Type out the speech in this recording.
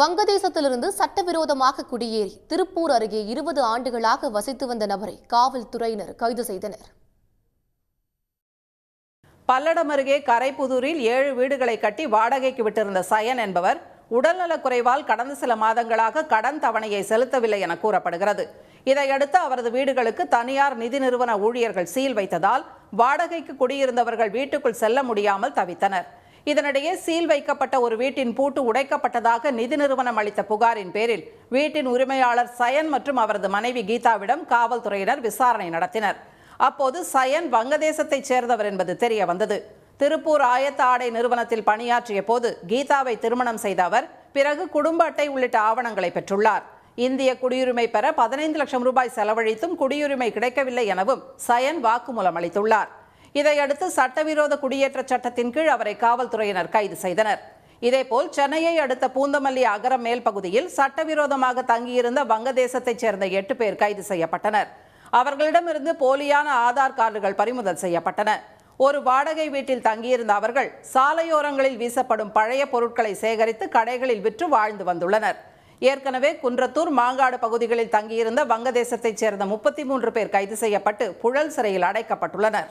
வங்கதேசத்திலிருந்து சட்டவிரோதமாக குடியேறி திருப்பூர் அருகே இருபது ஆண்டுகளாக வசித்து வந்த நபரை காவல்துறையினர் கைது செய்தனர். பல்லடம் அருகே கரைப்புதூரில் ஏழு வீடுகளை கட்டி வாடகைக்கு விட்டிருந்த சயன் என்பவர் உடல்நலக்குறைவால் கடந்த சில மாதங்களாக கடன் தவணையை செலுத்தவில்லை என கூறப்படுகிறது. இதையடுத்து அவரது வீடுகளுக்கு தனியார் நிதி நிறுவன ஊழியர்கள் சீல் வைத்ததால் வாடகைக்கு குடியிருந்தவர்கள் வீட்டுக்குள் செல்ல முடியாமல் தவித்தனர். இதனிடையே சீல் வைக்கப்பட்ட ஒரு வீட்டின் பூட்டு உடைக்கப்பட்டதாக நிதி நிறுவனம் அளித்த புகாரின் பேரில் வீட்டின் உரிமையாளர் சயன் மற்றும் அவரது மனைவி கீதாவிடம் காவல்துறையினர் விசாரணை நடத்தினர். அப்போது சயன் வங்கதேசத்தைச் சேர்ந்தவர் என்பது தெரிய வந்தது. திருப்பூர் ஆயத்த ஆடை நிறுவனத்தில் பணியாற்றிய போது கீதாவை திருமணம் செய்த அவர் பிறகு குடும்ப அட்டை உள்ளிட்ட ஆவணங்களை பெற்றுள்ளார். இந்திய குடியுரிமை பெற பதினைந்து லட்சம் ரூபாய் செலவழித்தும் குடியுரிமை கிடைக்கவில்லை எனவும் சயன் வாக்குமூலம் அளித்துள்ளார். இதையடுத்து சட்டவிரோத குடியேற்ற சட்டத்தின் கீழ் அவரை காவல்துறையினர் கைது செய்தனர். இதேபோல் சென்னையை அடுத்த பூந்தமல்லி அகரம் மேல் பகுதியில் சட்டவிரோதமாக தங்கியிருந்த வங்கதேசத்தைச் சேர்ந்த எட்டு பேர் கைது செய்யப்பட்டனர். அவர்களிடமிருந்து போலியான ஆதார் கார்டுகள் பறிமுதல் செய்யப்பட்டன. ஒரு வாடகை வீட்டில் தங்கியிருந்த அவர்கள் சாலையோரங்களில் வீசப்படும் பழைய பொருட்களை சேகரித்து கடைகளில் விற்று வாழ்ந்து வந்துள்ளனர். ஏற்கனவே குன்றத்தூர் மாங்காடு பகுதிகளில் தங்கியிருந்த வங்கதேசத்தைச் சேர்ந்த முப்பத்தி மூன்று பேர் கைது செய்யப்பட்டு புழல் சிறையில் அடைக்கப்பட்டுள்ளனர்.